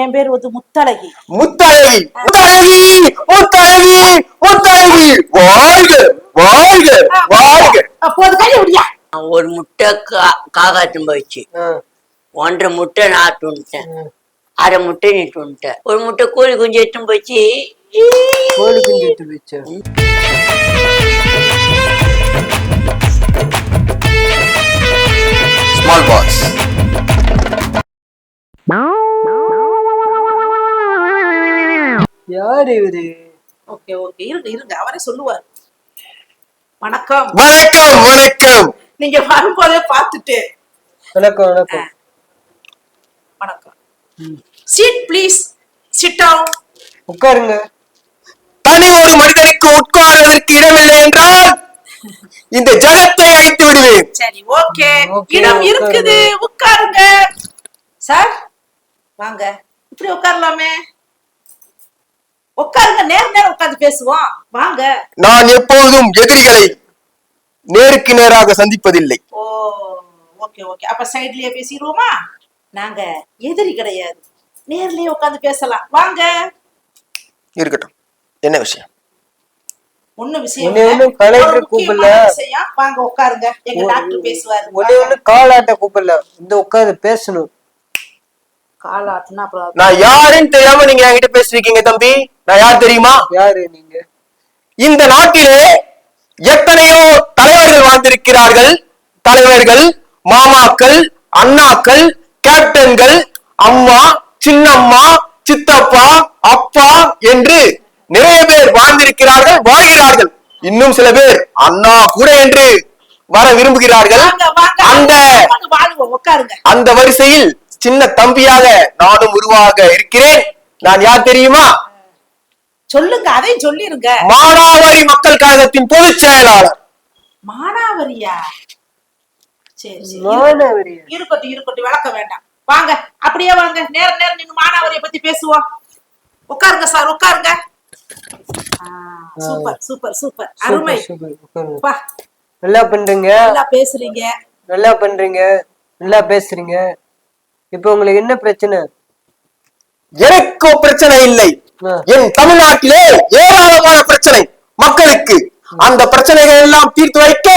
என் பேர் வந்து முத்தழகி. முத்தழகி. முத்தழகி! முத்தழகி! முத்தழகி! வாழ்க! வாழ்க! வாழ்க! அப்போது கையை விடியா. ஒரு முட்டை கா காக்காத்தும் போயிடுச்சு. ஒன்றரை முட்டை நான் துணிட்டேன் அரை முட்டை நீ துணிட்ட ஒரு முட்டை கோழி குஞ்சு எடுத்துன்னு போயிடுச்சு. கோழி குஞ்சு எடுத்து போயிடுச்சு. ஸ்மால் பாஸ் யாரு இவரு? Okay okay. இருங்க இருங்க. அவரே சொல்லுவார். வணக்கம். வணக்கம் வணக்கம். நீங்க வரும்போதே பார்த்துட்டு. வணக்கம் வணக்கம். வணக்கம். சீட் ப்ளீஸ் சிட் டவுன் உட்காருங்க. தனி ஒரு மனிதனுக்கு உட்காருவதற்கு இடமில்லை என்றால் இந்த ஜகத்தை அழித்து விடுவேன். சரி ஓகே. Okay, இடம் உட்காருங்க. இருக்குது. உட்காருங்க. சார் வாங்க. இப்படி உட்காரலாமே. உட்காருங்க நேர நேரம் உட்கார்ந்து பேசுவோம். வாங்க. நான் எப்பொழுதும் எதிரிகளை நேருக்கு நேராக சந்திப்பதில்லை. ஓ ஓகே ஓகே அப்ப சைட்லயே பேசிடுவோமா? நாங்க எதிரி கிடையாது. நேர்லயே உட்கார்ந்து பேசலாம். வாங்க. இருக்கட்டும். என்ன விஷயம்? ஒண்ணு. விஷயம். வாங்க உட்காருங்க. எங்க டாக்டர் பேசுவாரு. ஒண்ணே ஒண்ணு காலாட்ட கூப்பிடல. இந்த உட்காந்து பேசணும். காலாட்டுனா அப்புறம் நான் யாருன்னு தெரியாம நீங்க என்கிட்ட பேசிருக்கீங்க தம்பி? நான் யார் தெரியுமா? யாரு நீங்க? இந்த நாட்டிலே எத்தனையோ தலைவர்கள் வாழ்ந்திருக்கிறார்கள். தலைவர்கள் மாமாக்கள் அண்ணாக்கள் கேப்டன்கள் அம்மா சின்னம்மா சித்தப்பா அப்பா என்று நிறைய பேர் வாழ்ந்திருக்கிறார்கள் வாழ்கிறார்கள். இன்னும் சில பேர் அண்ணா கூட என்று வர விரும்புகிறார்கள். அந்த அந்த வரிசையில் சின்ன தம்பியாக நானும் உருவாக இருக்கிறேன். நான் யார் தெரியுமா? சொல்லுங்க அதையும் சொல்லிருங்க. மானாவாரி மக்கள் கழகத்தின் பொதுச் செயலாளர். மானாவரியா? சரி சரி. மாணவரியா இருக்கட்டும் இருக்கட்டும் விளக்க வேண்டாம். வாங்க அப்படியே வாங்க. நேரம் நேரம் நின்னு மானாவரியை பத்தி பேசுவோம். உட்காருங்க சார் உட்காருங்க. Super super super. அருமை. நல்லா பண்றீங்க நல்லா பேசுறீங்க. நல்லா பண்றீங்க நல்லா பேசுறீங்க. இப்ப உங்களுக்கு என்ன பிரச்சனை? எனக்கு பிரச்சனை இல்லை. என் தமிழ்நாட்டிலே ஏராளமான பிரச்சனை மக்களுக்கு. அந்த பிரச்சனைகள் எல்லாம் தீர்த்து வைக்க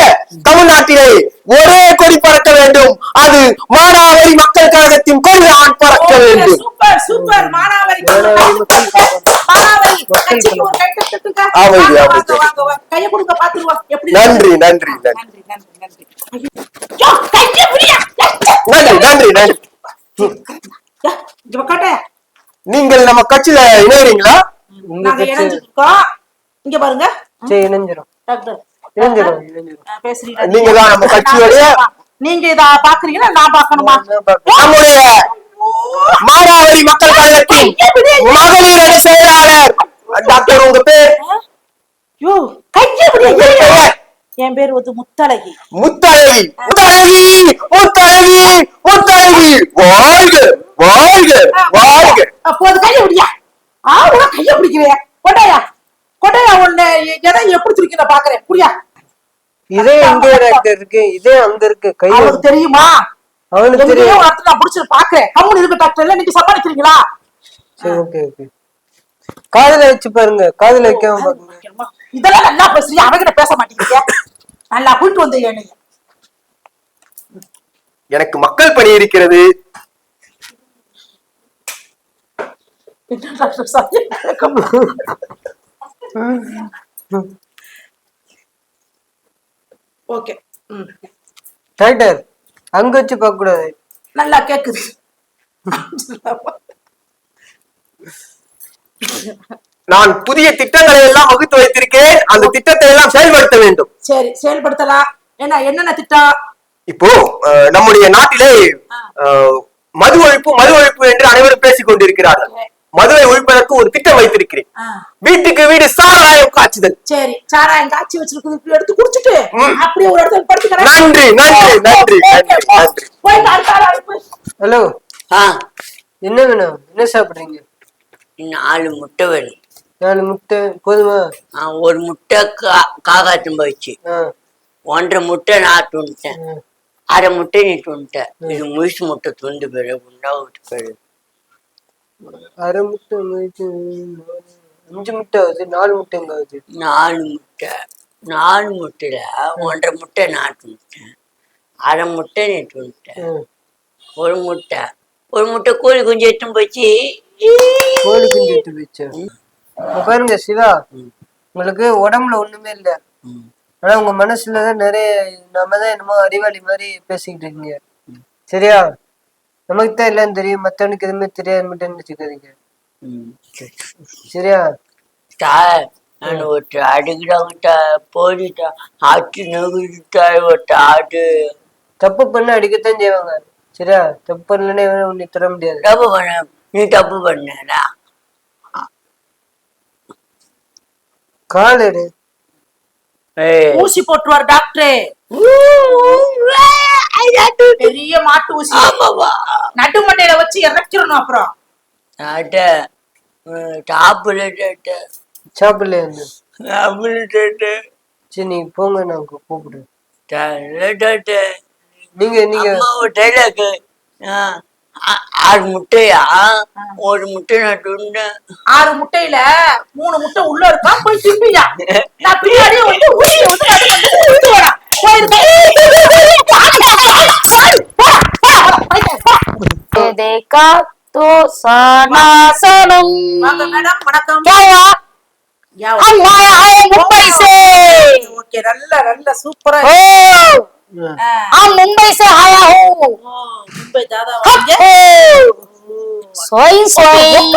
தமிழ்நாட்டிலே ஒரே கொடி பறக்க வேண்டும். அது மானாவாரி மக்கள் கழகத்தின் கொடிதான் பறக்க வேண்டும். நன்றி? நன்றி, நன்றி. நன்றி நன்றி நீங்கள் நம்ம கட்சியில இணையறீங்களா? நாங்க இணைஞ்சிருக்கோம். இங்க பாருங்க. சரி இணைஞ்சிரும். டாக்டர் இணைஞ்சிரும் இணைஞ்சிரும். ஆ, பேசுறீங்களா? நீங்க தான் நம்ம கட்சியோடைய நீங்க இத பாக்குறீங்களா நான் பாக்கணுமா. நம்முடைய மானாவாரி மக்கள் கழகத்தின் மகளிர் அணி செயலாளர் டாக்டர் உங்க பேர்? யோ கையை என் பேர் வந்து முத்தழகி. முத்தழகி. முத்தழகி! முத்தழகி! முத்தழகி! வாழ்க! வாழ்க! வாழ்க! அப்போது கையை பிடியா ஆவுடா கையை பிடிக்கிறியா கொட்டையா? கொட்டையா உன்னை எதை எப்படி திருக்கி பாக்குறேன் புரியா? இதே டாக்டர் இருக்கு இதே அங்க இருக்கு கை அவனுக்கு தெரியுமா? அவனுக்கு தெரியும். இடத்துல நான் புடிச்சு பாக்குறேன் கம்முனு இருக்கு டாக்டர் இல்ல நீங்க சமாளிக்கிறீங்களா? சரி ஓகே ஓகே காதுல வச்சு பாருங்க. காதுல வைக்காம பாருங்க இதெல்லாம் நல்லா பேசுறீங்க அவகிட்ட பேச மாட்டேங்கிறீங்க நல்லா கூட்டு வந்து என்னைய. எனக்கு மக்கள் பணி இருக்கிறது? ஓகே. ம். டாக்டர் அங்க வச்சு பார்க்க கூடாது. நல்லா கேக்குது. நான் புதிய திட்டங்களை எல்லாம் வகுத்து வைத்திருக்கிறேன். அந்த திட்டத்தை எல்லாம் செயல்படுத்த வேண்டும். சரி செயல்படுத்தலாம். என்ன என்னென்ன திட்டம் இப்போ நம்முடைய நாட்டிலே மது ஒழிப்பு மது ஒழிப்பு என்று அனைவரும் பேசிக் கொண்டிருக்கிறார்கள். மதுவை ஒழிப்பதற்கு ஒரு திட்டம் வைத்திருக்கிறேன். வீட்டுக்கு வீடு சாராயம் காய்ச்சுதல். சரி சாராயம் காய்ச்சி வச்சிருக்குது இப்படி எடுத்து குடிச்சிட்டு. அப்படியே ஒரு இடத்துல படுத்துக்கிறேன் நன்றி நன்றி நன்றி நன்றி ஹலோ. ஆ. என்ன வேணும்? என்ன சாப்பிடுறீங்க? நாலு முட்டை வேணும். நாலு முட்டை போதுமா? ஒரு முட்டை கா காக்காத்தும் போயிடுச்சு. ஒன்றரை முட்டை நான் துணிட்டேன் ம். அரை முட்டை நீ துணிட்ட இது முழுசு முட்டை துண்டு பேரு உண்டா விட்டு பேரு அரை முட்டை அஞ்சு முட்டை ஆகுது நாலு முட்டைங்க ஆகுது? நாலு முட்டை. நாலு முட்டையில ஒன்றரை முட்டை நாட்டு முட்டை அரை முட்டை முட்டை ம். ஒரு முட்டை. ஒரு முட்டை கோழி குஞ்சு எடுத்துன்னு போச்சு கோழி குஞ்சு எடுத்து வச்சா பாருங்க சிவா. உங்களுக்கு உடம்புல ஒண்ணுமே இல்ல. ஆனா உங்க மனசுலதான் நிறைய நம்ம தான் என்னமோ அறிவாளி மாதிரி பேசிக்கிட்டு இருக்கீங்க. சரியா? நமக்கு தான் எல்லாம் தெரியும். மத்தவனுக்கு எதுவுமே தெரியாது மட்டும் சரி. சரியா? சார் நான் ஒரு அடிக்கிறாங்கிட்ட போடிட்டா ஆச்சு நகுட்டா ஒரு ஆடு. தப்பு பண்ண அடிக்கத்தான் செய்வாங்க. சரியா? தப்பு பண்ணலன்னே உன்னை தர முடியாது. தப்பு பண்ண நீ தப்பு பண்ணடா கால் எடு ஊசி போட்டுருவார் டாக்டரே. பெரிய மாட்டு ஊசி. ஆமாவா நடு மண்டையில வச்சு இறக்கிடணும் அப்புறம். சாப்பிடலையா அந்த டாப்லெட் சரி நீ போங்க நான் கூப்பிடுறேன். நீங்க நீங்க. டைலாக் ஆறு முட்டையா ஒரு முட்டை நான் துண்டேன் ஆறு முட்டையில மூணு முட்டை உள்ள இருக்கா போய் திம்பியா நான் பின்னாடியே வந்து ஊசி வந்து நடு மண்டையில விட்டு வரேன். போயிரு. देखा तो सनासनम வாங்க மேடம் வணக்கம் क्या हुआ யா, हम आए हैं मुंबई से ஓகே நல்ல நல்ல சூப்பரா ओ ஆ. हम मुंबई से आया हूँ ஓ, மும்பை தாதா வாங்க सोई सोई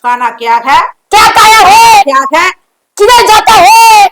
क्या क्या है क्या क्या क्या है किधर जाता है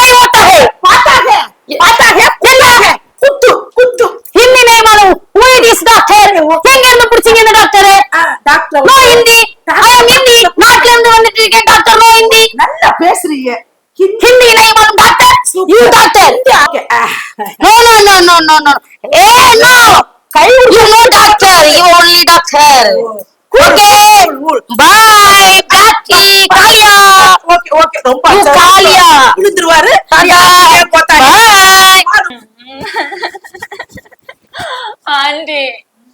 இருக்கேன் டாக்டர் நோயின்றி நல்லா பேசுறீங்க. Hindi. நைவன் doctor you doctor no no no no no no A no guy you no doctor you only doctor okay bye பாட்டி காளியா ஓகே ஓகே. ரொம்ப காளியா விழுந்துருவாரு. காளியா பை ஆண்டி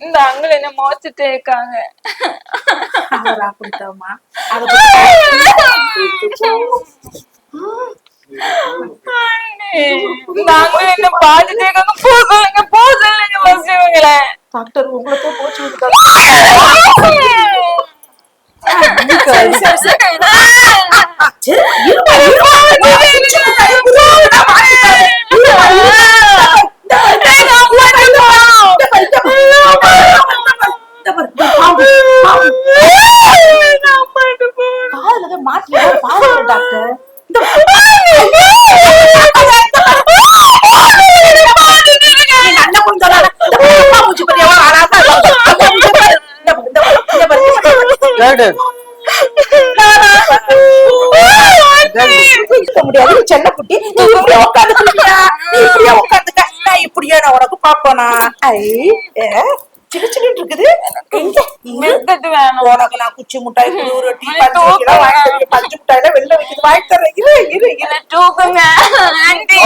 இந்த அங்க என்ன மோச்சிட்டு இருக்காங்க. அங்கிள் என்ன பார்த்துட்டே இருக்காங்க. போ சொல்லுங்க போ சொல்லுங்க டாக்டர் உங்களுக்கு போச்சு மாட்டி பாருங்க டாக்டர் எங்க அண்ணன் பொண்ணு சொன்னாங்க, இந்த பாரு, அம்மா மூஞ்சி பாரு, எவ்வளவு அழகா இருக்கு. அம்மா மூஞ்சி பாரு. இந்த பாரு, இந்த பாரு, இந்த பாரு, இந்த இருக்க முடியாது செல்ல குட்டி நீ இப்படியே உட்காந்துக்கிறியா நீ இப்படியே உட்காந்துக்க நான் இப்படியே நான் உனக்கு பாப்பனா ஐ சின்ன சின்ன இருக்குது உனக்கு நான் குச்சி முட்டாய் குளிர் டீ நீ பஞ்சு முட்டாயில வெளில வைக்கிறது வாங்கி தரேன் இரு இரு இரு தூக்குங்க ஆண்டி